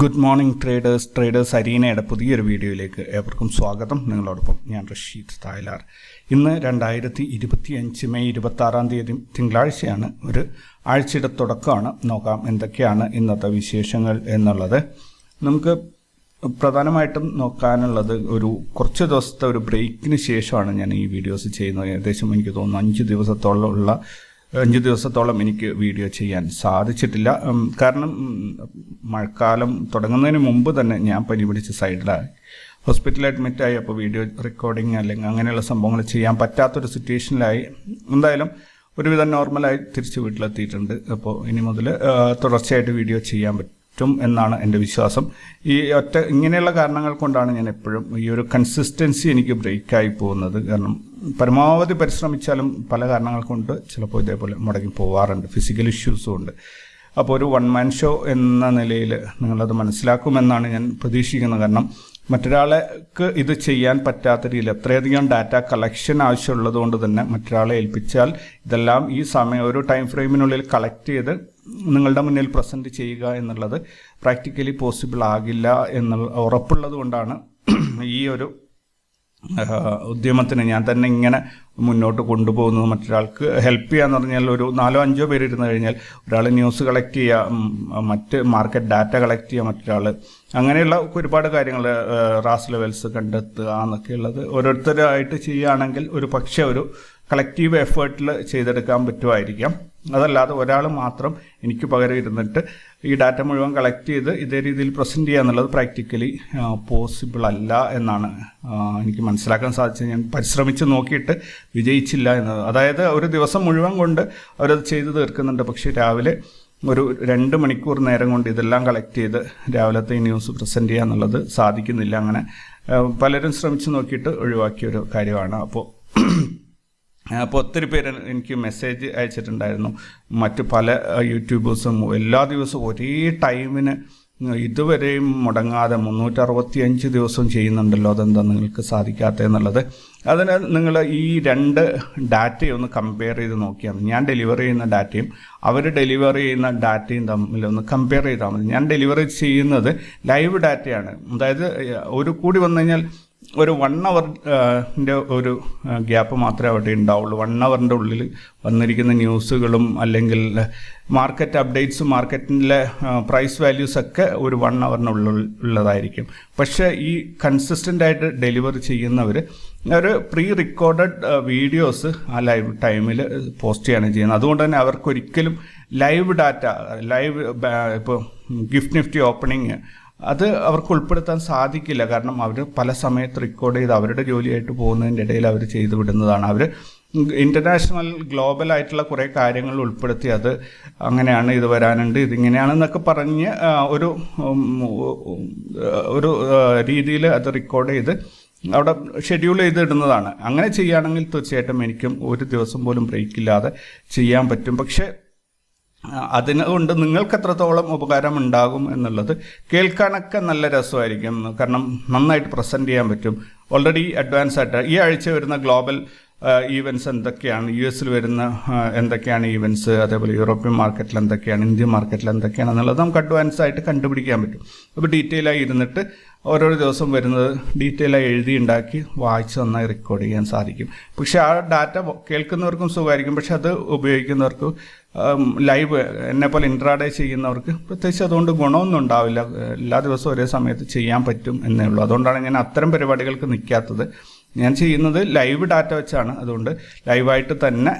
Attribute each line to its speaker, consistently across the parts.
Speaker 1: Good morning traders traders അരീനയുടെ പുതിയൊരു വീഡിയോയിലേക്ക് ഏവർക്കും സ്വാഗതം. നിങ്ങളോടൊപ്പം ഞാൻ റഷീദ് തായ്ലാർ. ഇന്ന് രണ്ടായിരത്തി ഇരുപത്തി അഞ്ച് മെയ് ഇരുപത്തി ആറാം തീയതി തിങ്കളാഴ്ചയാണ്. ഒരു ആഴ്ചയുടെ തുടക്കമാണ്. നോക്കാം എന്തൊക്കെയാണ് ഇന്നത്തെ വിശേഷങ്ങൾ എന്നുള്ളത്. നമുക്ക് പ്രധാനമായിട്ടും നോക്കാനുള്ളത് ഒരു കുറച്ച് ദിവസത്തെ ഒരു ബ്രേക്കിന് ശേഷമാണ് ഞാൻ ഈ വീഡിയോസ് ചെയ്യുന്നത്. ഏകദേശം എനിക്ക് തോന്നുന്നു അഞ്ച് ദിവസത്തോളം ഉള്ള അഞ്ച് ദിവസത്തോളം എനിക്ക് വീഡിയോ ചെയ്യാൻ സാധിച്ചിട്ടില്ല. കാരണം മഴക്കാലം തുടങ്ങുന്നതിന് മുമ്പ് തന്നെ ഞാൻ പനി പിടിച്ച് സൈഡിലായി. ഹോസ്പിറ്റലിൽ അഡ്മിറ്റായി അപ്പോൾ വീഡിയോ റെക്കോർഡിങ് അല്ലെങ്കിൽ അങ്ങനെയുള്ള സംഭവങ്ങൾ ചെയ്യാൻ പറ്റാത്തൊരു സിറ്റുവേഷനിലായി എന്തായാലും ഒരുവിധം നോർമലായി തിരിച്ച് വീട്ടിലെത്തിയിട്ടുണ്ട്. അപ്പോൾ ഇനി മുതൽ തുടർച്ചയായിട്ട് വീഡിയോ ചെയ്യാൻ പറ്റും എന്നാണ് എന്റെ വിശ്വാസം. ഈ ഒറ്റ ഇങ്ങനെയുള്ള കാരണങ്ങൾ കൊണ്ടാണ് ഞാൻ എപ്പോഴും ഈ ഒരു കൺസിസ്റ്റൻസി എനിക്ക് ബ്രേക്കായി പോകുന്നത്. കാരണം പരമാവധി പരിശ്രമിച്ചാലും പല കാരണങ്ങൾ കൊണ്ട് ചിലപ്പോൾ ഇതേപോലെ മുടങ്ങി പോവാറുണ്ട്. ഫിസിക്കൽ ഇഷ്യൂസും ഉണ്ട്. അപ്പോൾ ഒരു വൺ മാൻ ഷോ എന്ന നിലയിൽ നിങ്ങളത് മനസ്സിലാക്കുമെന്നാണ് ഞാൻ പ്രതീക്ഷിക്കുന്നത്. കാരണം മറ്റൊരാൾക്ക് ഇത് ചെയ്യാൻ പറ്റാത്ത രീതിയിൽ എത്രയധികം ഡാറ്റ കളക്ഷൻ ആവശ്യമുള്ളത് കൊണ്ട് തന്നെ മറ്റൊരാളെ ഏൽപ്പിച്ചാൽ ഇതെല്ലാം ഈ സമയം ഒരു ടൈം ഫ്രെയിമിനുള്ളിൽ കളക്ട് ചെയ്ത് നിങ്ങളുടെ മുന്നിൽ പ്രസന്റ് ചെയ്യുക എന്നുള്ളത് പ്രാക്ടിക്കലി പോസിബിൾ ആകില്ല എന്നുള്ള ഉറപ്പുള്ളത് കൊണ്ടാണ് ഈ ഒരു ഉദ്യമത്തിന് ഞാൻ തന്നെ ഇങ്ങനെ മുന്നോട്ട് കൊണ്ടുപോകുന്നത് മറ്റൊരാൾക്ക് ഹെൽപ്പ് ചെയ്യാന്ന് പറഞ്ഞാൽ ഒരു നാലോ അഞ്ചോ പേര് ഇരുന്ന് കഴിഞ്ഞാൽ ഒരാൾ ന്യൂസ് കളക്ട് ചെയ്യുക മറ്റ് മാർക്കറ്റ് ഡാറ്റ കളക്ട് ചെയ്യുക മറ്റൊരാൾ അങ്ങനെയുള്ള ഒരുപാട് കാര്യങ്ങൾ റാസ് ലെവൽസ് കണ്ടെത്തുക എന്നൊക്കെയുള്ളത് ഓരോരുത്തരായിട്ട് ചെയ്യുകയാണെങ്കിൽ ഒരു പക്ഷേ ഒരു കളക്റ്റീവ് എഫേർട്ടിൽ ചെയ്തെടുക്കാൻ പറ്റുമായിരിക്കാം. അതല്ലാതെ ഒരാൾ മാത്രം എനിക്ക് പകരം ഇരുന്നിട്ട് ഈ ഡാറ്റ മുഴുവൻ കളക്ട് ചെയ്ത് ഇതേ രീതിയിൽ പ്രസന്റ് ചെയ്യുക എന്നുള്ളത് പ്രാക്ടിക്കലി പോസിബിൾ അല്ല എന്നാണ് എനിക്ക് മനസ്സിലാക്കാൻ സാധിച്ചത്. ഞാൻ പരിശ്രമിച്ച് നോക്കിയിട്ട് വിജയിച്ചില്ല എന്നത്. അതായത് ഒരു ദിവസം മുഴുവൻ കൊണ്ട് അവരത് ചെയ്ത് തീർക്കുന്നുണ്ട്. പക്ഷേ രാവിലെ ഒരു രണ്ട് മണിക്കൂർ നേരം കൊണ്ട് ഇതെല്ലാം കളക്ട് ചെയ്ത് രാവിലത്തെ ന്യൂസ് പ്രസന്റ് ചെയ്യുക എന്നുള്ളത് സാധിക്കുന്നില്ല. അങ്ങനെ പലരും ശ്രമിച്ചു നോക്കിയിട്ട് ഒഴിവാക്കിയ ഒരു കാര്യമാണ്. അപ്പോൾ അപ്പോൾ ഒത്തിരി പേര് എനിക്ക് മെസ്സേജ് അയച്ചിട്ടുണ്ടായിരുന്നു. മറ്റു പല യൂട്യൂബേഴ്സും എല്ലാ ദിവസവും ഒരേ ടൈമിന് ഇതുവരെയും മുടങ്ങാതെ മുന്നൂറ്ററുപത്തി അഞ്ച് ദിവസം ചെയ്യുന്നുണ്ടല്ലോ അതെന്താ നിങ്ങൾക്ക് സാധിക്കാത്തത് എന്നുള്ളത്. അതിന് നിങ്ങൾ ഈ രണ്ട് ഡാറ്റയും ഒന്ന് കമ്പയർ ചെയ്ത് നോക്കിയാൽ മതി. ഞാൻ ഡെലിവറി ചെയ്യുന്ന ഡാറ്റയും അവർ ഡെലിവറി ചെയ്യുന്ന ഡാറ്റയും തമ്മിൽ ഒന്ന് കമ്പയർ ചെയ്താൽ മതി. ഞാൻ ഡെലിവറി ചെയ്യുന്നത് ലൈവ് ഡാറ്റയാണ് അതായത് ഒരു കൂടി വന്നു കഴിഞ്ഞാൽ ഒരു വൺ അവറിന്റെ ഒരു ഗ്യാപ്പ് മാത്രമേ അവിടെ ഉണ്ടാവുള്ളൂ. വൺ അവറിന്റെ ഉള്ളിൽ വന്നിരിക്കുന്ന ന്യൂസുകളും അല്ലെങ്കിൽ മാർക്കറ്റ് അപ്ഡേറ്റ്സും മാർക്കറ്റിലെ പ്രൈസ് വാല്യൂസ് ഒക്കെ ഒരു വൺ അവറിനുള്ളിൽ ഉള്ളതായിരിക്കും. പക്ഷേ ഈ കൺസിസ്റ്റന്റ് ആയിട്ട് ഡെലിവറി ചെയ്യുന്നവർ ഒരു പ്രീ റെക്കോർഡഡ് വീഡിയോസ് ആ ലൈവ് ടൈമിൽ പോസ്റ്റ് ചെയ്യാണ് ചെയ്യുന്നത്. അതുകൊണ്ട് തന്നെ അവർക്കൊരിക്കലും ലൈവ് ഡാറ്റ ലൈവ് ഇപ്പോൾ ഗിഫ്റ്റ് നിഫ്റ്റി ഓപ്പണിങ് അത് അവർക്ക് ഉൾപ്പെടുത്താൻ സാധിക്കില്ല. കാരണം അവർ പല സമയത്ത് റെക്കോർഡ് ചെയ്ത് അവരുടെ ജോലിയായിട്ട് പോകുന്നതിന്റെ ഇടയിൽ അവർ ചെയ്തു വിടുന്നതാണ്. അവർ ഇന്റർനാഷണൽ ഗ്ലോബൽ ആയിട്ടുള്ള കുറേ കാര്യങ്ങൾ ഉൾപ്പെടുത്തി അത് അങ്ങനെയാണ് ഇത് വരാനുണ്ട്. ഇതിങ്ങനെയാണെന്നൊക്കെ പറഞ്ഞ് ഒരു ഒരു രീതിയിൽ അത് റെക്കോർഡ് ചെയ്ത് അവിടെ ഷെഡ്യൂൾ ചെയ്ത് ഇടുന്നതാണ് അങ്ങനെ ചെയ്യുകയാണെങ്കിൽ തീർച്ചയായിട്ടും എനിക്കും ഒരു ദിവസം പോലും ബ്രേക്ക് ഇല്ലാതെ ചെയ്യാൻ പറ്റും. പക്ഷേ അതിനുകൊണ്ട് നിങ്ങൾക്ക് എത്രത്തോളം ഉപകാരം ഉണ്ടാകും എന്നുള്ളത് കേൾക്കാനൊക്കെ നല്ല രസമായിരിക്കും. കാരണം നന്നായിട്ട് പ്രസന്റ് ചെയ്യാൻ പറ്റും. ഓൾറെഡി അഡ്വാൻസ് ആയിട്ട് ഈ ആഴ്ച വരുന്ന ഗ്ലോബൽ ഈവൻസ് എന്തൊക്കെയാണ്? യു എസിൽ വരുന്ന എന്തൊക്കെയാണ് ഈവൻസ് അതേപോലെ യൂറോപ്യൻ മാർക്കറ്റിൽ എന്തൊക്കെയാണ്? ഇന്ത്യൻ മാർക്കറ്റിൽ എന്തൊക്കെയാണ്? എന്നുള്ളത് നമുക്ക് അഡ്വാൻസ് ആയിട്ട് കണ്ടുപിടിക്കാൻ പറ്റും. അപ്പോൾ ഡീറ്റെയിൽ ആയി ഇരുന്നിട്ട് ഓരോരോ ദിവസം വരുന്നത് ഡീറ്റെയിൽ ആയി എഴുതി ഉണ്ടാക്കി വായിച്ച് നന്നായി റെക്കോർഡ് ചെയ്യാൻ സാധിക്കും. പക്ഷെ ആ ഡാറ്റ കേൾക്കുന്നവർക്കും സുഖമായിരിക്കും. പക്ഷെ അത് ഉപയോഗിക്കുന്നവർക്ക് ലൈവ് എന്നെ പോലെ ഇൻട്രാഡേ ചെയ്യുന്നവർക്ക് പ്രത്യേകിച്ച് അതുകൊണ്ട് ഗുണമൊന്നും ഉണ്ടാവില്ല. എല്ലാ ദിവസവും ഒരേ സമയത്ത് ചെയ്യാൻ പറ്റും എന്നേ ഉള്ളൂ. അതുകൊണ്ടാണ് ഞാൻ അത്തരം പരിപാടികൾക്ക് നിൽക്കാത്തത്. ഞാൻ ചെയ്യുന്നത് ലൈവ് ഡാറ്റ വെച്ചാണ്. അതുകൊണ്ട് ലൈവായിട്ട് തന്നെ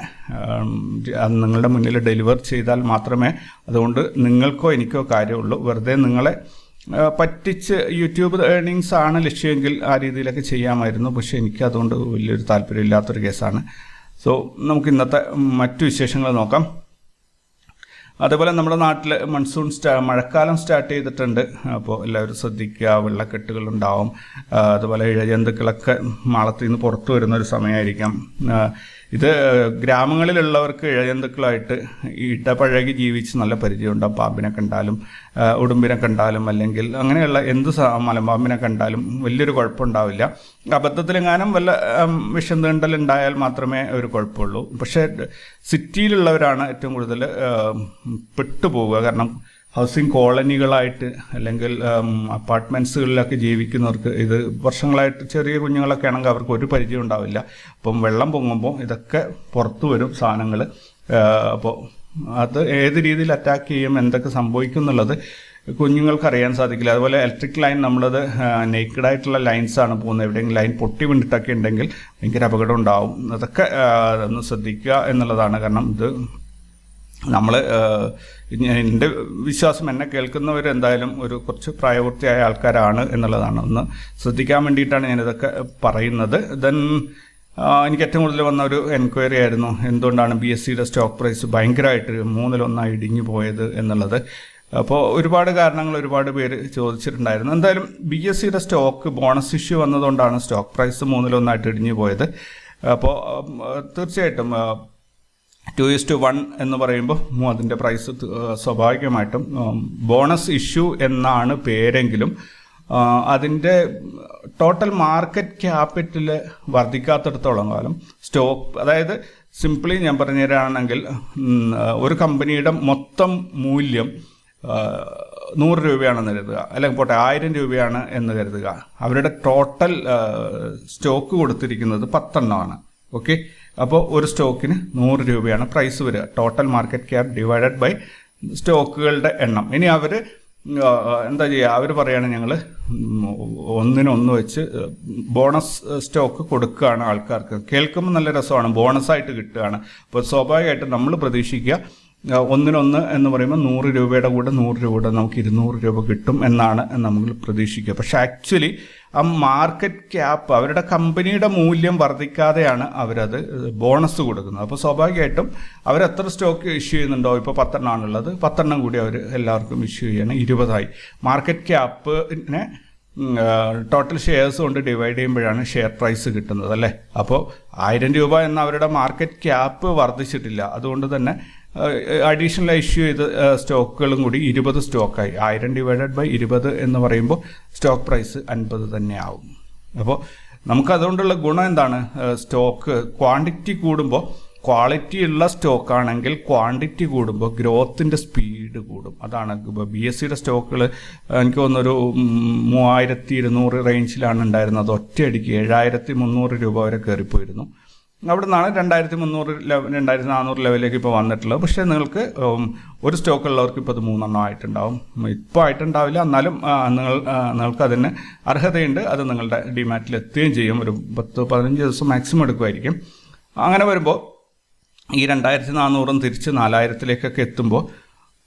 Speaker 1: നിങ്ങളുടെ മുന്നിൽ ഡെലിവർ ചെയ്താൽ മാത്രമേ അതുകൊണ്ട് നിങ്ങൾക്കോ എനിക്കോ കാര്യമുള്ളൂ. വെറുതെ നിങ്ങളെ പറ്റിച്ച് യൂട്യൂബ് ഏർണിങ്സ് ആണ് ലക്ഷ്യമെങ്കിൽ ആ രീതിയിലൊക്കെ ചെയ്യാമായിരുന്നു. പക്ഷേ എനിക്ക് അതുകൊണ്ട് വലിയൊരു താല്പര്യമില്ലാത്തൊരു കേസാണ് സോ നമുക്ക് ഇന്നത്തെ മറ്റു വിശേഷങ്ങൾ നോക്കാം. അതേപോലെ നമ്മുടെ നാട്ടിൽ മൺസൂൺ സ്റ്റാ മഴക്കാലം സ്റ്റാർട്ട് ചെയ്തിട്ടുണ്ട്. അപ്പോൾ എല്ലാവരും ശ്രദ്ധിക്കുക വെള്ളക്കെട്ടുകൾ ഉണ്ടാവും അതുപോലെ ഇഴജന്തുക്കളൊക്കെ മാളത്തിൽ നിന്ന് പുറത്തു വരുന്ന ഒരു സമയമായിരിക്കാം. ഇത് ഗ്രാമങ്ങളിലുള്ളവർക്ക് ഇഴജന്തുക്കളായിട്ട് ഇടപഴകി ജീവിച്ച് നല്ല പരിചയമുണ്ട്. പാമ്പിനെ കണ്ടാലും ഉടുമ്പിനെ കണ്ടാലും അല്ലെങ്കിൽ അങ്ങനെയുള്ള എന്ത് മലമ്പാമ്പിനെ കണ്ടാലും വലിയൊരു കുഴപ്പമുണ്ടാവില്ല. അബദ്ധത്തിലെങ്ങാനും വല്ല വിഷം തീണ്ടൽ ഉണ്ടായാൽ മാത്രമേ ഒരു കുഴപ്പമുള്ളൂ. പക്ഷേ സിറ്റിയിലുള്ളവരാണ് ഏറ്റവും കൂടുതൽ പെട്ടുപോകുക കാരണം ഹൗസിംഗ് കോളനികളായിട്ട് അല്ലെങ്കിൽ അപ്പാർട്ട്മെന്റ്സുകളിലൊക്കെ ജീവിക്കുന്നവർക്ക് ഇത് വർഷങ്ങളായിട്ട് ചെറിയ കുഞ്ഞുങ്ങളൊക്കെ ആണെങ്കിൽ അവർക്ക് ഒരു പരിചയം ഉണ്ടാവില്ല. അപ്പം വെള്ളം പൊങ്ങുമ്പോൾ ഇതൊക്കെ പുറത്തു വരും സാധനങ്ങൾ അപ്പോൾ അത് ഏത് രീതിയിൽ അറ്റാക്ക് ചെയ്യും എന്തൊക്കെ സംഭവിക്കും എന്നുള്ളത് കുഞ്ഞുങ്ങൾക്ക് അറിയാൻ സാധിക്കില്ല. അതുപോലെ ഇലക്ട്രിക് ലൈൻ നമ്മളത് നേക്കഡ് ആയിട്ടുള്ള ലൈൻസ് ആണ് പോകുന്നത്. എവിടെയെങ്കിലും ലൈൻ പൊട്ടി വീണിട്ടൊക്കെ ഉണ്ടെങ്കിൽ ഭയങ്കര അപകടം ഉണ്ടാവും. അതൊക്കെ ഒന്ന് ശ്രദ്ധിക്കുക എന്നുള്ളതാണ്. കാരണം ഇത് നമ്മൾ എന്റെ വിശ്വാസം എന്നെ കേൾക്കുന്നവർ എന്തായാലും ഒരു കുറച്ച് പ്രായപൂർത്തിയായ ആൾക്കാരാണ് എന്നുള്ളതാണ്. ഒന്ന് ശ്രദ്ധിക്കാൻ വേണ്ടിയിട്ടാണ് ഞാനിതൊക്കെ പറയുന്നത്. ദെൻ എനിക്ക് ഏറ്റവും കൂടുതൽ വന്ന ഒരു എൻക്വയറി ആയിരുന്നു. എന്തുകൊണ്ടാണ് ബി എസ് സിയുടെ സ്റ്റോക്ക് പ്രൈസ് ഭയങ്കരമായിട്ട് മൂന്നിലൊന്നായി ഇടിഞ്ഞു പോയത് എന്നുള്ളത്. അപ്പോൾ ഒരുപാട് കാരണങ്ങൾ ഒരുപാട് പേര് ചോദിച്ചിട്ടുണ്ടായിരുന്നു. എന്തായാലും ബി എസ് സിയുടെ സ്റ്റോക്ക് ബോണസ് ഇഷ്യൂ വന്നതുകൊണ്ടാണ് സ്റ്റോക്ക് പ്രൈസ് മൂന്നിലൊന്നായിട്ട് ഇടിഞ്ഞു പോയത്. അപ്പോൾ തീർച്ചയായിട്ടും ടു ഇസ് ടു വൺ എന്ന് പറയുമ്പോൾ അതിന്റെ പ്രൈസ് സ്വാഭാവികമായിട്ടും ബോണസ് ഇഷ്യൂ എന്നാണ് പേരെങ്കിലും അതിന്റെ ടോട്ടൽ മാർക്കറ്റ് ക്യാപിറ്റൽ വർദ്ധിക്കാത്തിടത്തോളം കാലം സ്റ്റോക്ക് അതായത് സിംപ്ലി ഞാൻ പറഞ്ഞുതരാണെങ്കിൽ ഒരു കമ്പനിയുടെ മൊത്തം മൂല്യം നൂറ് രൂപയാണെന്ന് കരുതുക അല്ലെങ്കിൽ പോട്ടെ ആയിരം രൂപയാണ് എന്ന് കരുതുക. അവരുടെ ടോട്ടൽ സ്റ്റോക്ക് കൊടുത്തിരിക്കുന്നത് പത്തെണ്ണമാണ്. ഓക്കെ അപ്പോൾ ഒരു സ്റ്റോക്കിന് നൂറ് രൂപയാണ് പ്രൈസ് വരിക. Total market cap divided by സ്റ്റോക്കുകളുടെ എണ്ണം. ഇനി അവർ എന്താ ചെയ്യുക അവർ പറയാണ് ഞങ്ങൾ ഒന്നിനൊന്ന് വെച്ച് ബോണസ് സ്റ്റോക്ക് കൊടുക്കുകയാണ് ആൾക്കാർക്ക്. കേൾക്കുമ്പോൾ നല്ല രസമാണ്. ബോണസായിട്ട് കിട്ടുകയാണ്. അപ്പോൾ സ്വാഭാവികമായിട്ടും നമ്മൾ പ്രതീക്ഷിക്കുക ഒന്നിനൊന്ന് എന്ന് പറയുമ്പോൾ നൂറ് രൂപയുടെ കൂടെ നൂറ് രൂപയുടെ നമുക്ക് ഇരുന്നൂറ് രൂപ കിട്ടും എന്നാണ് നമ്മൾ പ്രതീക്ഷിക്കുക. പക്ഷേ ആക്ച്വലി ആ മാർക്കറ്റ് ക്യാപ്പ് അവരുടെ കമ്പനിയുടെ മൂല്യം വർദ്ധിക്കാതെയാണ് അവരത് ബോണസ് കൊടുക്കുന്നത്. അപ്പോൾ സ്വാഭാവികമായിട്ടും അവർ എത്ര സ്റ്റോക്ക് ഇഷ്യൂ ചെയ്യുന്നുണ്ടോ? ഇപ്പോൾ പത്തെണ്ണമാണുള്ളത് പത്തെണ്ണം കൂടി അവർ എല്ലാവർക്കും ഇഷ്യൂ ചെയ്യണം. ഇരുപതായി. മാർക്കറ്റ് ക്യാപ്പിനെ ടോട്ടൽ ഷെയർസ് കൊണ്ട് ഡിവൈഡ് ചെയ്യുമ്പോഴാണ് ഷെയർ പ്രൈസ് കിട്ടുന്നത് അല്ലേ? അപ്പോൾ ആയിരം രൂപ എന്ന അവരുടെ മാർക്കറ്റ് ക്യാപ്പ് വർദ്ധിച്ചിട്ടില്ല. അതുകൊണ്ട് തന്നെ അഡീഷണൽ ഇഷ്യൂ ചെയ്ത സ്റ്റോക്കുകളും കൂടി ഇരുപത് സ്റ്റോക്കായി. ആയിരം ഡിവൈഡഡ് ബൈ ഇരുപത് എന്ന് പറയുമ്പോൾ സ്റ്റോക്ക് പ്രൈസ് അൻപത് തന്നെ ആവും അപ്പോൾ നമുക്ക് അതുകൊണ്ടുള്ള ഗുണം എന്താണ്? സ്റ്റോക്ക് ക്വാണ്ടിറ്റി കൂടുമ്പോൾ ക്വാളിറ്റി ഉള്ള സ്റ്റോക്ക് ആണെങ്കിൽ ക്വാണ്ടിറ്റി കൂടുമ്പോൾ ഗ്രോത്തിന്റെ സ്പീഡ് കൂടും. അതാണ് ഇപ്പോൾ ബി എസ് സിയുടെ സ്റ്റോക്കുകൾ എനിക്ക് തോന്നുന്നൊരു മൂവായിരത്തി ഇരുന്നൂറ് റേഞ്ചിലാണ് ഉണ്ടായിരുന്നത്. ഒറ്റയടിക്ക് ഏഴായിരത്തി മുന്നൂറ് രൂപ വരെ കയറിപ്പോയിരുന്നു. അവിടെ നിന്നാണ് രണ്ടായിരത്തി മുന്നൂറ് ലെവൽ രണ്ടായിരത്തി നാനൂറ് ലെവലിലേക്ക് ഇപ്പോൾ വന്നിട്ടുള്ളത്. പക്ഷേ നിങ്ങൾക്ക് ഒരു സ്റ്റോക്ക് ഉള്ളവർക്ക് ഇപ്പോൾ അത് മൂന്നെണ്ണം ആയിട്ടുണ്ടാവും. ഇപ്പോൾ ആയിട്ടുണ്ടാവില്ല. എന്നാലും നിങ്ങൾ നിങ്ങൾക്ക് അതിന് അർഹതയുണ്ട്. അത് നിങ്ങളുടെ ഡിമാറ്റിൽ എത്തുകയും ചെയ്യും. ഒരു പത്ത് പതിനഞ്ച് ദിവസം മാക്സിമം എടുക്കുമായിരിക്കും. അങ്ങനെ വരുമ്പോൾ ഈ രണ്ടായിരത്തി നാനൂറും തിരിച്ച് നാലായിരത്തിലേക്കൊക്കെ എത്തുമ്പോൾ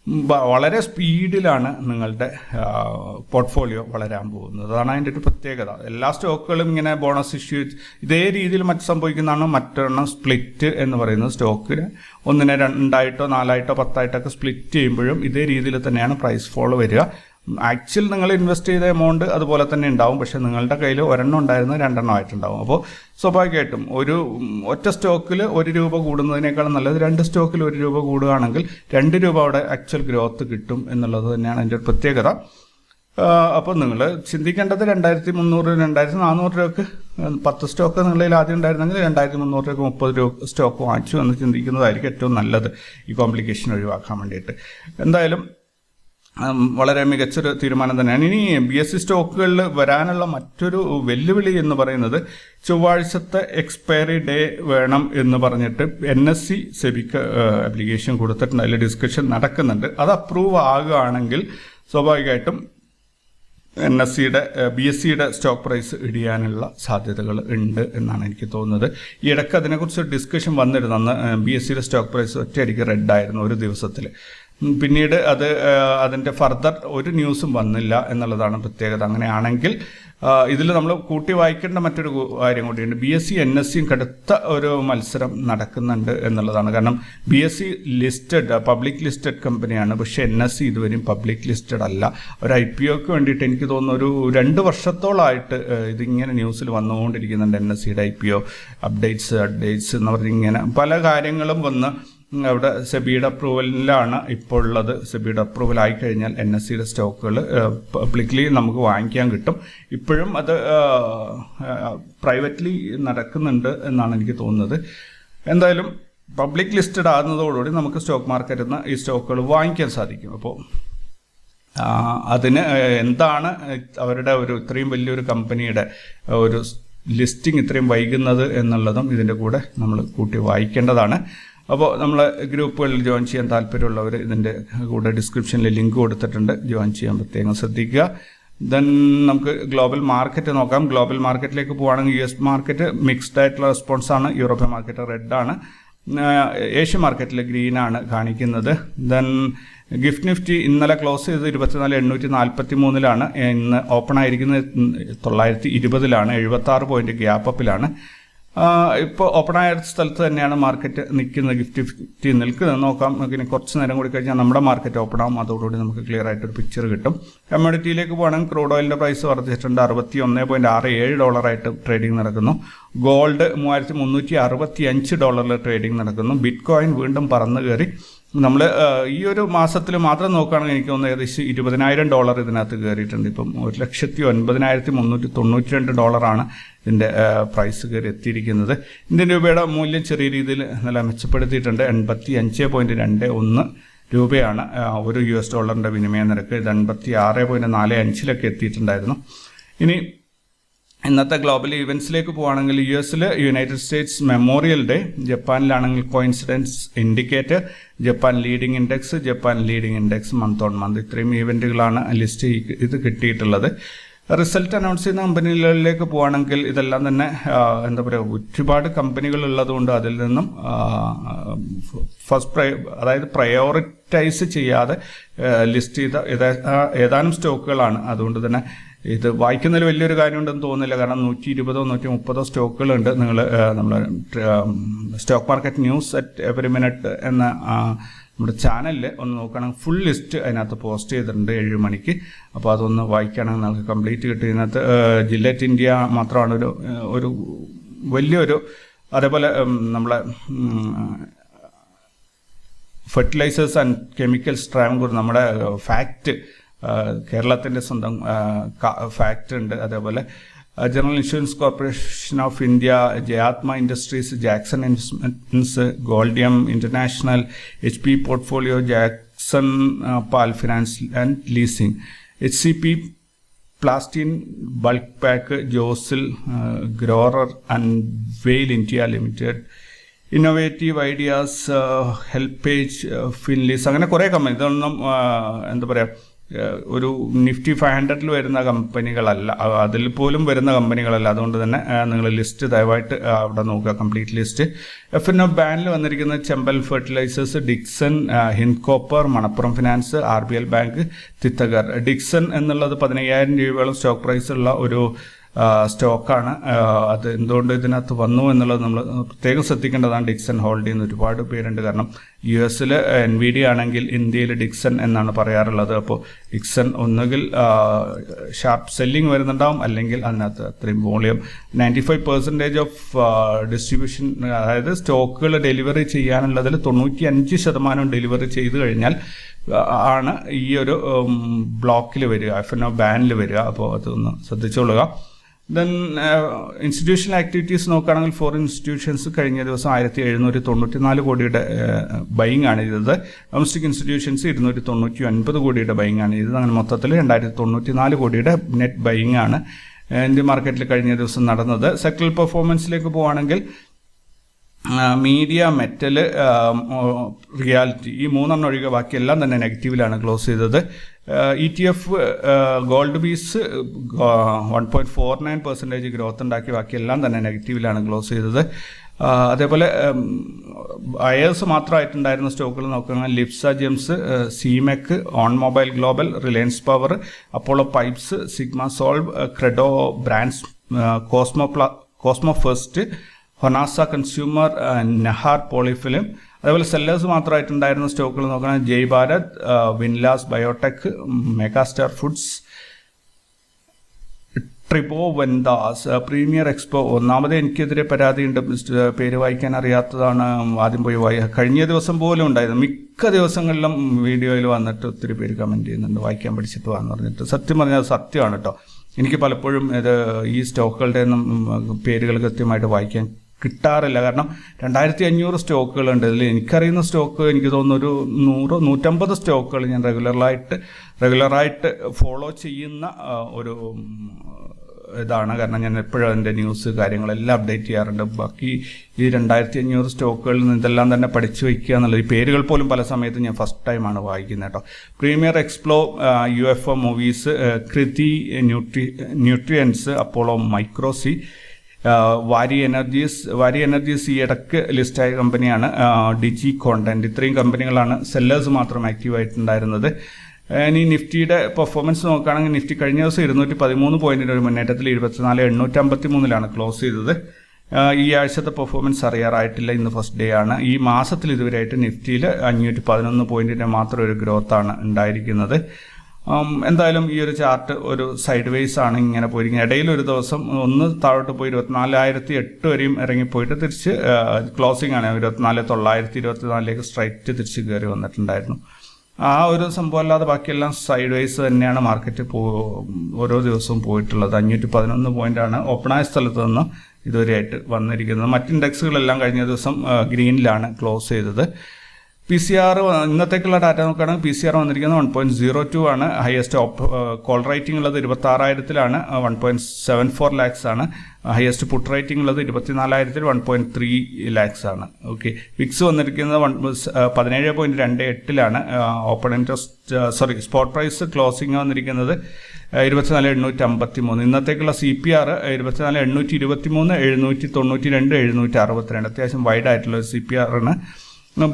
Speaker 1: വളരെ സ്പീഡിലാണ് നിങ്ങളുടെ പോർട്ട്ഫോളിയോ വളരാൻ പോകുന്നത്. അതാണ് അതിന്റെ ഒരു പ്രത്യേകത. എല്ലാ സ്റ്റോക്കുകളും ഇങ്ങനെ ബോണസ് ഇഷ്യൂ ഇതേ രീതിയിൽ മറ്റ് സംഭവിക്കുന്നതാണ് മറ്റൊരെണ്ണം സ്പ്ലിറ്റ് എന്ന് പറയുന്നത് സ്റ്റോക്കിന്. ഒന്നിനെ രണ്ടായിട്ടോ നാലായിട്ടോ പത്തായിട്ടോ ഒക്കെ സ്പ്ലിറ്റ് ചെയ്യുമ്പോഴും ഇതേ രീതിയിൽ തന്നെയാണ് പ്രൈസ് ഫോൾ വരിക. ആക്ച്വൽ നിങ്ങൾ ഇൻവെസ്റ്റ് ചെയ്ത എമൗണ്ട് അതുപോലെ തന്നെ ഉണ്ടാവും. പക്ഷേ നിങ്ങളുടെ കയ്യിൽ ഒരെണ്ണം ഉണ്ടായിരുന്ന രണ്ടെണ്ണം ആയിട്ടുണ്ടാവും. അപ്പോൾ സ്വാഭാവികമായിട്ടും ഒരു ഒറ്റ സ്റ്റോക്കിൽ ഒരു രൂപ കൂടുന്നതിനേക്കാളും നല്ലത് രണ്ട് സ്റ്റോക്കിൽ ഒരു രൂപ കൂടുകയാണെങ്കിൽ രണ്ട് രൂപ അവിടെ ആക്ച്വൽ ഗ്രോത്ത് കിട്ടും എന്നുള്ളത് തന്നെയാണ് അതിന്റെ ഒരു പ്രത്യേകത. അപ്പോൾ നിങ്ങൾ ചിന്തിക്കേണ്ടത് രണ്ടായിരത്തി മുന്നൂറ് രണ്ടായിരത്തി നാനൂറ് രൂപക്ക് പത്ത് സ്റ്റോക്ക് നിങ്ങളിൽ ആദ്യം ഉണ്ടായിരുന്നെങ്കിൽ രണ്ടായിരത്തി മുന്നൂറ് രൂപ മുപ്പത് രൂപ സ്റ്റോക്ക് വാങ്ങിച്ചു എന്ന് ചിന്തിക്കുന്നതായിരിക്കും ഏറ്റവും നല്ലത് ഈ കോംപ്ലിക്കേഷൻ ഒഴിവാക്കാൻ വേണ്ടിയിട്ട്. എന്തായാലും വളരെ മികച്ചൊരു തീരുമാനം തന്നെയാണ്. ഇനി ബി എസ് സി സ്റ്റോക്കുകളിൽ വരാനുള്ള മറ്റൊരു വെല്ലുവിളി എന്ന് പറയുന്നത് ചൊവ്വാഴ്ചത്തെ എക്സ്പയറി ഡേ വേണം എന്ന് പറഞ്ഞിട്ട് എൻ എസ് സി സെബിക്ക് ആപ്ലിക്കേഷൻ കൊടുത്തിട്ടുണ്ട്. അതിൽ ഡിസ്കഷൻ നടക്കുന്നുണ്ട്. അത് അപ്രൂവ് ആകുകയാണെങ്കിൽ സ്വാഭാവികമായിട്ടും എൻ എസ് സിയുടെ ബി എസ് സിയുടെ സ്റ്റോക്ക് പ്രൈസ് ഇടിയാനുള്ള സാധ്യതകൾ ഉണ്ട് എന്നാണ് എനിക്ക് തോന്നുന്നത്. ഈ ഇടയ്ക്ക് അതിനെക്കുറിച്ച് ഡിസ്കഷൻ വന്നിരുന്നു. അന്ന് ബി എസ് സിയുടെ സ്റ്റോക്ക് പ്രൈസ് ഒറ്റയടിക്ക് റെഡ് ആയിരുന്നു ഒരു ദിവസത്തിൽ പിന്നീട് അത് അതിന്റെ ഫർദർ ഒരു ന്യൂസും വന്നില്ല എന്നുള്ളതാണ് പ്രത്യേകത. അങ്ങനെയാണെങ്കിൽ ഇതിൽ നമ്മൾ കൂട്ടി വായിക്കേണ്ട മറ്റൊരു കാര്യം കൂടിയുണ്ട്. B S C N S സിയും കടുത്ത ഒരു മത്സരം നടക്കുന്നുണ്ട് എന്നുള്ളതാണ്. കാരണം B S C listed public listed കമ്പനിയാണ് പക്ഷേ എൻ എസ് സി ഇതുവരെയും പബ്ലിക് ലിസ്റ്റഡ് അല്ല. ഒരു ഐ പി ഒക്ക് വേണ്ടിയിട്ട് എനിക്ക് തോന്നുന്നു ഒരു രണ്ട് വർഷത്തോളമായിട്ട് ഇതിങ്ങനെ ന്യൂസിൽ വന്നുകൊണ്ടിരിക്കുന്നുണ്ട് എൻ എസ് സിയുടെ I P O updates updates എന്ന് പറഞ്ഞിങ്ങനെ പല കാര്യങ്ങളും വന്ന് അവിടെ സെബിയുടെ അപ്രൂവലിലാണ് ഇപ്പോൾ ഉള്ളത്. സെബിയുടെ അപ്രൂവൽ ആയി കഴിഞ്ഞാൽ എൻ എസ് സിയുടെ സ്റ്റോക്കുകൾ പബ്ലിക്കലി നമുക്ക് വാങ്ങിക്കാൻ കിട്ടും. ഇപ്പോഴും അത് പ്രൈവറ്റ്ലി നടക്കുന്നുണ്ട് എന്നാണ് എനിക്ക് തോന്നുന്നത്. എന്തായാലും പബ്ലിക് ലിസ്റ്റഡ് ആകുന്നതോടുകൂടി നമുക്ക് സ്റ്റോക്ക് മാർക്കറ്റിൽ നിന്ന് ഈ സ്റ്റോക്കുകൾ വാങ്ങിക്കാൻ സാധിക്കും. അപ്പോൾ അതിന് എന്താണ് അവരുടെ ഒരു ഇത്രയും വലിയൊരു കമ്പനിയുടെ ഒരു ലിസ്റ്റിംഗ് ഇത്രയും വൈകുന്നത് എന്നുള്ളതും ഇതിന്റെ കൂടെ നമ്മൾ കൂട്ടി വായിക്കേണ്ടതാണ്. അപ്പോൾ നമ്മളെ ഗ്രൂപ്പുകളിൽ ജോയിൻ ചെയ്യാൻ താല്പര്യമുള്ളവർ ഇതിന്റെ കൂടെ ഡിസ്ക്രിപ്ഷനിൽ ലിങ്ക് കൊടുത്തിട്ടുണ്ട്. ജോയിൻ ചെയ്യാൻ പ്രത്യേകം ശ്രദ്ധിക്കുക. ദെൻ നമുക്ക് ഗ്ലോബൽ മാർക്കറ്റ് നോക്കാം. ഗ്ലോബൽ മാർക്കറ്റിലേക്ക് പോവുകയാണെങ്കിൽ യു എസ് മാർക്കറ്റ് മിക്സ്ഡ് ആയിട്ടുള്ള റെസ്പോൺസ് ആണ്. യൂറോപ്യൻ മാർക്കറ്റ് റെഡ് ആണ്. ഏഷ്യൻ മാർക്കറ്റിൽ ഗ്രീൻ ആണ് കാണിക്കുന്നത്. ദെൻ ഗിഫ്റ്റ് നിഫ്റ്റി ഇന്നലെ ക്ലോസ് ചെയ്തത് ഇരുപത്തിനാല് എണ്ണൂറ്റി നാൽപ്പത്തി മൂന്നിലാണ് ഇന്ന് ഓപ്പൺ ആയിരിക്കുന്നത് തൊള്ളായിരത്തി ഇരുപതിലാണ്. എഴുപത്തി ആറ് പോയിന്റ് ഗ്യാപ്പ് അപ്പിലാണ് ഇപ്പോൾ ഓപ്പൺ ആയ സ്ഥലത്ത് തന്നെയാണ് മാർക്കറ്റ് നിൽക്കുന്നത് ഗിഫ്റ്റ് ഫിഫ്റ്റി നിൽക്കുന്നത്. നോക്കാം നമുക്കിനി കുറച്ച് നേരം കൂടി കഴിഞ്ഞാൽ നമ്മുടെ മാർക്കറ്റ് ഓപ്പൺ ആവും. അതോടുകൂടി നമുക്ക് ക്ലിയർ ആയിട്ട് ഒരു പിക്ചർ കിട്ടും. കമ്മ്യൂണിറ്റിയിലേക്ക് പോകണമെങ്കിൽ ക്രൂഡ് ഓയിലിന്റെ പ്രൈസ് വർദ്ധിച്ചിട്ടുണ്ട്. അറുപത്തി ഒന്ന് പോയിന്റ് ആറ് ഏഴ് ഡോളറായിട്ട് ട്രേഡിംഗ് നടക്കുന്നു. ഗോൾഡ് മൂവായിരത്തി മുന്നൂറ്റി അറുപത്തി അഞ്ച് ഡോളറിൽ ട്രേഡിംഗ് നടക്കുന്നു. ബിറ്റ് കോയിൻ വീണ്ടും പറന്ന് കയറി. നമ്മൾ ഈ ഒരു മാസത്തിൽ മാത്രം നോക്കുകയാണെങ്കിൽ എനിക്ക് തോന്നുന്നു ഏകദേശം ഇരുപതിനായിരം ഡോളർ ഇതിനകത്ത് കയറിയിട്ടുണ്ട്. ഇപ്പം ഒരു ലക്ഷത്തി ഒൻപതിനായിരത്തി മുന്നൂറ്റി തൊണ്ണൂറ്റി രണ്ട് ഡോളറാണ് ഇതിന്റെ പ്രൈസ് കയറി എത്തിയിരിക്കുന്നത്. ഇന്ത്യൻ രൂപയുടെ മൂല്യം ചെറിയ രീതിയിൽ നല്ല മെച്ചപ്പെടുത്തിയിട്ടുണ്ട്. എൺപത്തി അഞ്ച് പോയിന്റ് രണ്ട് ഒന്ന് രൂപയാണ് ഒരു യു എസ് ഡോളറിന്റെ വിനിമയ നിരക്ക്. ഇത് എൺപത്തി ആറ് പോയിന്റ് നാല് അഞ്ചിലൊക്കെ എത്തിയിട്ടുണ്ടായിരുന്നു. ഇനി ഇന്നത്തെ ഗ്ലോബൽ ഇവന്റ്സിലേക്ക് പോവുകയാണെങ്കിൽ യു എസിൽ United States Memorial Day ജപ്പാനിലാണെങ്കിൽ coincidence indicator Japan leading index Japan leading index month on month ഇത്രയും ഇവന്റുകളാണ് ലിസ്റ്റ് ഇത് കിട്ടിയിട്ടുള്ളത്. റിസൾട്ട് അനൗൺസ് ചെയ്യുന്ന കമ്പനികളിലേക്ക് പോവുകയാണെങ്കിൽ ഇതെല്ലാം തന്നെ എന്താ പറയുക ഒരുപാട് കമ്പനികൾ ഉള്ളതുകൊണ്ട് അതിൽ നിന്നും ഫസ്റ്റ് അതായത് പ്രയോറിറ്റൈസ് ചെയ്യാതെ ലിസ്റ്റ് ചെയ്ത ഏതാ- ഏതാനും സ്റ്റോക്കുകളാണ്. അതുകൊണ്ട് തന്നെ ഇത് വായിക്കുന്നതിൽ വലിയൊരു കാര്യമുണ്ടെന്ന് തോന്നുന്നില്ല. കാരണം നൂറ്റി ഇരുപതോ നൂറ്റി മുപ്പതോ സ്റ്റോക്കുകളുണ്ട് നിങ്ങൾ നമ്മൾ stock market news at every minute എന്ന നമ്മുടെ ചാനലിൽ ഒന്ന് നോക്കുകയാണെങ്കിൽ ഫുൾ ലിസ്റ്റ് അതിനകത്ത് പോസ്റ്റ് ചെയ്തിട്ടുണ്ട് ഏഴ് മണിക്ക്. അപ്പോൾ അതൊന്ന് വായിക്കുകയാണെങ്കിൽ നമുക്ക് കംപ്ലീറ്റ് കിട്ടും. ഇതിനകത്ത് ജില്ലറ്റ് ഇന്ത്യ മാത്രമാണ് ഒരു ഒരു വലിയൊരു അതേപോലെ നമ്മളെ ഫെർട്ടിലൈസേഴ്സ് ആൻഡ് കെമിക്കൽസ് ട്രാവൻകൂർ നമ്മുടെ ഫാക്റ്റ് കേരളത്തിന്റെ സ്വന്തം ഫാക്റ്റ് ഉണ്ട്. അതേപോലെ general insurance corporation of India Jayatma industries Jackson investments Goldiam international H P portfolio Jackson പാൽ finance and leasing H C P plastene bulk pack Jocil ഗ്രോറർ and വെയിൽ India limited innovative ideas Helpage Finlease അങ്ങനെ കുറേ company ഇതൊന്നും ആ, എന്താ പറയുക ഒരു Nifty five ഹൺഡ്രഡിൽ വരുന്ന കമ്പനികളല്ല അതിൽ പോലും വരുന്ന കമ്പനികളല്ല. അതുകൊണ്ട് തന്നെ നിങ്ങൾ ലിസ്റ്റ് ദയവായിട്ട് അവിടെ നോക്കുക complete list. F N F ബാനിൽ വന്നിരിക്കുന്ന Chambal fertilisers Dixon Hindcopper Manappuram Finance R B L Bank Titagarh. Dixon എന്നുള്ളത് പതിനയ്യായിരം രൂപയോളം സ്റ്റോക്ക് പ്രൈസ് ഉള്ള ഒരു സ്റ്റോക്കാണ്. അത് എന്തുകൊണ്ട് ഇതിനകത്ത് വന്നു എന്നുള്ളത് നമ്മൾ പ്രത്യേകം ശ്രദ്ധിക്കേണ്ടതാണ്. ഡിക്സൺ ഹോൾഡ് ചെയ്യുന്ന ഒരുപാട് പേരുണ്ട്. കാരണം യു എസിൽ എൻ വി ഡി ആണെങ്കിൽ ഇന്ത്യയിൽ ഡിക്സൺ എന്നാണ് പറയാറുള്ളത്. അപ്പോൾ ഡിക്സൺ ഒന്നുകിൽ ഷാർപ്പ് സെല്ലിംഗ് വരുന്നുണ്ടാവും അല്ലെങ്കിൽ അതിനകത്ത് അത്രയും volume ninety five percentage of distribution അതായത് സ്റ്റോക്കുകൾ ഡെലിവറി ചെയ്യാനുള്ളതിൽ തൊണ്ണൂറ്റി അഞ്ച് ശതമാനം ഡെലിവറി ചെയ്തു കഴിഞ്ഞാൽ ആണ് ഈ ഒരു ബ്ലോക്കിൽ വരിക എഫ് എൻ ഒ ബാനിൽ വരിക. അപ്പോൾ അതൊന്ന് ശ്രദ്ധിച്ചോളുക ദെൻ ഇൻസ്റ്റിറ്റ്യൂഷണൽ ആക്ടിവിറ്റീസ് നോക്കുകയാണെങ്കിൽ ഫോറിൻ ഇൻസ്റ്റിറ്റ്യൂഷൻസ് കഴിഞ്ഞ ദിവസം ആയിരത്തി എഴുന്നൂറ്റി തൊണ്ണൂറ്റി നാല് കോടിയുടെ ബൈങ് ആണ് ചെയ്തത്. ഡൊമസ്റ്റിക് ഇൻസ്റ്റിറ്റ്യൂഷൻസ് ഇരുന്നൂറ്റി തൊണ്ണൂറ്റി ഒൻപത് കോടിയുടെ ബൈങ് ആണ് ചെയ്തത്. അങ്ങനെ മൊത്തത്തിൽ രണ്ടായിരത്തി തൊണ്ണൂറ്റി നാല് കോടിയുടെ നെറ്റ് ബൈങ് ആണ് ഏഹ്, ഇന്ത്യൻ മാർക്കറ്റിൽ കഴിഞ്ഞ ദിവസം നടന്നത്. സെക്ടറൽ പെർഫോമൻസിലേക്ക് പോവുകയാണെങ്കിൽ മീഡിയ മെറ്റൽ റിയാലിറ്റി ഈ മൂന്നെണ്ണം ഒഴികെ ബാക്കിയെല്ലാം തന്നെ നെഗറ്റീവിലാണ് ക്ലോസ് ചെയ്തത്. E T F gold bees one point four nine percentage growth ഉണ്ടാക്കി ബാക്കിയെല്ലാം തന്നെ നെഗറ്റീവിലാണ് ക്ലോസ് ചെയ്തത്. അതേപോലെ അയേഴ്സ് മാത്രമായിട്ടുണ്ടായിരുന്ന സ്റ്റോക്കുകൾ നോക്കുകയാണെങ്കിൽ Lipsa Gems Seamec OnMobile Global Reliance Power Apollo Pipes Sigma Solve Credo Brands Cosmo Cosmo First Honasa Consumer Nahar Polyfilm അതേപോലെ സെല്ലേഴ്സ് മാത്രമായിട്ടുണ്ടായിരുന്ന സ്റ്റോക്കുകൾ നോക്കുകയാണെങ്കിൽ Jai Bharat വിൻലാസ് Biotech Megastar Foods ട്രിപ്പോ വെന്താസ് പ്രീമിയർ എക്സ്പോ ഒന്നാമത് എനിക്കെതിരെ പരാതിയുണ്ട് പേര് വായിക്കാൻ അറിയാത്തതാണ് ആദ്യം പോയി വായി കഴിഞ്ഞ ദിവസം പോലും ഉണ്ടായിരുന്നു മിക്ക ദിവസങ്ങളിലും വീഡിയോയിൽ വന്നിട്ട് ഒത്തിരി പേര് കമന്റ് ചെയ്യുന്നുണ്ട് വായിക്കാൻ പഠിച്ചിട്ട് വാന്ന് പറഞ്ഞിട്ട് സത്യം പറഞ്ഞാൽ സത്യമാണ് കേട്ടോ എനിക്ക് പലപ്പോഴും ഇത് ഈ സ്റ്റോക്കുകളുടെ ഒന്നും പേരുകൾ കൃത്യമായിട്ട് വായിക്കാൻ കിട്ടാറില്ല. കാരണം രണ്ടായിരത്തി അഞ്ഞൂറ് സ്റ്റോക്കുകളുണ്ട്. ഇതിൽ എനിക്കറിയുന്ന സ്റ്റോക്ക് എനിക്ക് തോന്നുന്നു ഒരു നൂറ് നൂറ്റമ്പത് സ്റ്റോക്കുകൾ ഞാൻ റെഗുലറായിട്ട് റെഗുലറായിട്ട് ഫോളോ ചെയ്യുന്ന ഒരു ഇതാണ്. കാരണം ഞാൻ എപ്പോഴും അതിന്റെ ന്യൂസ് കാര്യങ്ങളെല്ലാം അപ്ഡേറ്റ് ചെയ്യാറുണ്ട്. ബാക്കി ഈ രണ്ടായിരത്തി അഞ്ഞൂറ് സ്റ്റോക്കുകളിൽ നിന്ന് ഇതെല്ലാം തന്നെ പഠിച്ചു വയ്ക്കുക എന്നുള്ളത്. ഈ പേരുകൾ പോലും പല സമയത്തും ഞാൻ ഫസ്റ്റ് ടൈമാണ് വായിക്കുന്നത് കേട്ടോ. Premier എക്സ്പ്ലോ U F O Moviez Kriti nutri Nutrients Apollo മൈക്രോസി Waaree Energies വാരി എനർജീസ് ഈ ഇടയ്ക്ക് ലിസ്റ്റായ കമ്പനിയാണ് ഡിജി കോണ്ടന്റ്. ഇത്രയും കമ്പനികളാണ് സെല്ലേഴ്സ് മാത്രം ആക്റ്റീവായിട്ടുണ്ടായിരുന്നത് ഇനി നിഫ്റ്റിയുടെ പെർഫോമൻസ് നോക്കുകയാണെങ്കിൽ നിഫ്റ്റി കഴിഞ്ഞ ദിവസം ഇരുന്നൂറ്റി പതിമൂന്ന് പോയിന്റിന് ഒരു മുന്നേറ്റത്തിൽ ഇരുപത്തിനാല് എണ്ണൂറ്റി അമ്പത്തി മൂന്നിലാണ് ക്ലോസ് ചെയ്തത് ഈ ആഴ്ചത്തെ പെർഫോമൻസ് അറിയാറായിട്ടില്ല ഇന്ന് ഫസ്റ്റ് ഡേ ആണ്. ഈ മാസത്തിൽ ഇതുവരെയായിട്ട് നിഫ്റ്റിയിൽ അഞ്ഞൂറ്റി പതിനൊന്ന് പോയിന്റിന്റെ മാത്രം ഒരു ഗ്രോത്താണ് ഉണ്ടായിരിക്കുന്നത്. എന്തായാലും ഈ ഒരു ചാർട്ട് ഒരു സൈഡ് വേസ് ആണ് ഇങ്ങനെ പോയിരിക്കുന്നത്. ഇടയിൽ ഒരു ദിവസം ഒന്ന് താഴോട്ട് പോയി ഇരുപത്തിനാലായിരത്തി എട്ട് വരെയും ഇറങ്ങിപ്പോയിട്ട് തിരിച്ച് ക്ലോസിംഗ് ആണ്. ഇരുപത്തിനാല് തൊള്ളായിരത്തി ഇരുപത്തിനാലിലേക്ക് സ്ട്രൈറ്റ് തിരിച്ച് കയറി വന്നിട്ടുണ്ടായിരുന്നു. ആ ഒരു സംഭവം അല്ലാതെ ബാക്കിയെല്ലാം സൈഡ് വൈസ് തന്നെയാണ് മാർക്കറ്റ് പോ ഓരോ ദിവസവും പോയിട്ടുള്ളത്. അഞ്ഞൂറ്റി പതിനൊന്ന് പോയിന്റാണ് ഓപ്പണായ സ്ഥലത്ത് നിന്ന് ഇതുവരെയായിട്ട് വന്നിരിക്കുന്നത്. മറ്റ് ഇൻഡെക്സുകളെല്ലാം കഴിഞ്ഞ ദിവസം ഗ്രീനിലാണ് ക്ലോസ് ചെയ്തത്. പി സി ആർ ഇന്നത്തേക്കുള്ള ഡാറ്റ നോക്കുകയാണെങ്കിൽ പി സി ആർ വന്നിരിക്കുന്നത് വൺ പോയിന്റ് സീറോ ടു ആണ്. ഹയസ്റ്റ് ഓപ്പ് കോൾ റേറ്റിംഗ് ഉള്ളത് ഇരുപത്തി ആറായിരത്തിലാണ് one point seven four lakhs ആണ്. ഹയസ്റ്റ് പുട്ട് റേറ്റിംഗ് ഉള്ളത് ഇരുപത്തിനാലായിരത്തിൽ വൺ പോയിന്റ് ത്രീ ലാക്സ് ആണ്. ഓക്കെ വിക്സ് വന്നിരിക്കുന്നത് വൺ പതിനേഴ് പോയിന്റ് രണ്ട് എട്ടിലാണ്. Open interest sorry spot price closing വന്നിരിക്കുന്നത് ഇരുപത്തിനാല് എണ്ണൂറ്റി അമ്പത്തി മൂന്ന് ഇന്നത്തേക്കുള്ള സി പി ആർ ഇരുപത്തിനാല് എണ്ണൂറ്റി ഇരുപത്തി മൂന്ന് എഴുന്നൂറ്റി തൊണ്ണൂറ്റി രണ്ട് എഴുന്നൂറ്റി അറുപത്തിരണ്ട്. അത്യാവശ്യം വൈഡ് ആയിട്ടുള്ള ഒരു സി പി ആറാണ്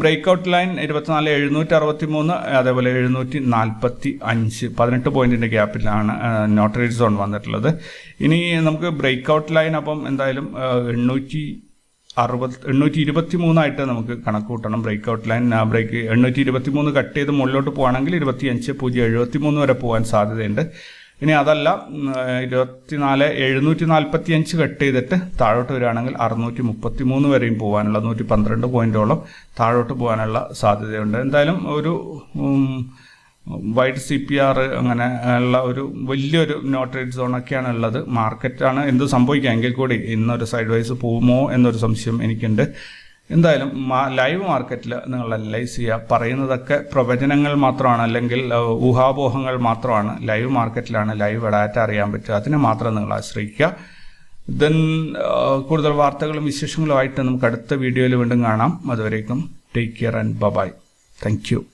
Speaker 1: ബ്രേക്ക് ഔട്ട് ലൈൻ ഇരുപത്തിനാല് എഴുന്നൂറ്റി അറുപത്തി മൂന്ന് അതേപോലെ എഴുന്നൂറ്റി നാൽപ്പത്തി അഞ്ച് പതിനെട്ട് പോയിന്റിന്റെ ഗ്യാപ്പിലാണ് നോട്ടറേറ്റ് സോൺ വന്നിട്ടുള്ളത്. ഇനി നമുക്ക് ബ്രേക്ക് ഔട്ട് ലൈൻ അപ്പം എന്തായാലും എണ്ണൂറ്റി അറുപത് എണ്ണൂറ്റി ഇരുപത്തി മൂന്നായിട്ട് നമുക്ക് കണക്ക് കൂട്ടണം ബ്രേക്ക് ഔട്ട് ലൈൻ ബ്രേക്ക് എണ്ണൂറ്റി ഇരുപത്തി മൂന്ന് കട്ട് ചെയ്ത് മുകളിലോട്ട് പോകുകയാണെങ്കിൽ ഇരുപത്തി അഞ്ച് പൂജ്യം എഴുപത്തി മൂന്ന് വരെ പോകാൻ സാധ്യതയുണ്ട്. ഇനി അതല്ല ഇരുപത്തിനാല് എഴുന്നൂറ്റി നാൽപ്പത്തി അഞ്ച് കട്ട് ചെയ്തിട്ട് താഴോട്ട് വരികയാണെങ്കിൽ അറുന്നൂറ്റി മുപ്പത്തി മൂന്ന് വരെയും പോകാനുള്ള നൂറ്റി പന്ത്രണ്ട് പോയിന്റോളം താഴോട്ട് പോകാനുള്ള സാധ്യതയുണ്ട്. എന്തായാലും ഒരു വൈഡ് സി പി ആർ അങ്ങനെ ഉള്ള ഒരു വലിയൊരു നോട്ടറേറ്റ് സോണൊക്കെയാണ് ഉള്ളത്. മാർക്കറ്റാണ് എന്ത് സംഭവിക്കാം? എങ്കിൽ കൂടി ഇന്നൊരു സൈഡ് വൈസ് പോകുമോ എന്നൊരു സംശയം എനിക്കുണ്ട്. എന്തായാലും ലൈവ് മാർക്കറ്റിൽ നിങ്ങൾ അനലൈസ് ചെയ്യുക. പറയുന്നതൊക്കെ പ്രവചനങ്ങൾ മാത്രമാണ് അല്ലെങ്കിൽ ഊഹാപോഹങ്ങൾ മാത്രമാണ്. ലൈവ് മാർക്കറ്റിലാണ് ലൈവ് ഡാറ്റ അറിയാൻ പറ്റുക. അതിനെ മാത്രം നിങ്ങൾ ആശ്രയിക്കുക. ദെൻ കൂടുതൽ വാർത്തകളും വിശേഷങ്ങളുമായിട്ട് നമുക്ക് അടുത്ത വീഡിയോയിൽ വീണ്ടും കാണാം. അതുവരേക്കും take care and bye thank you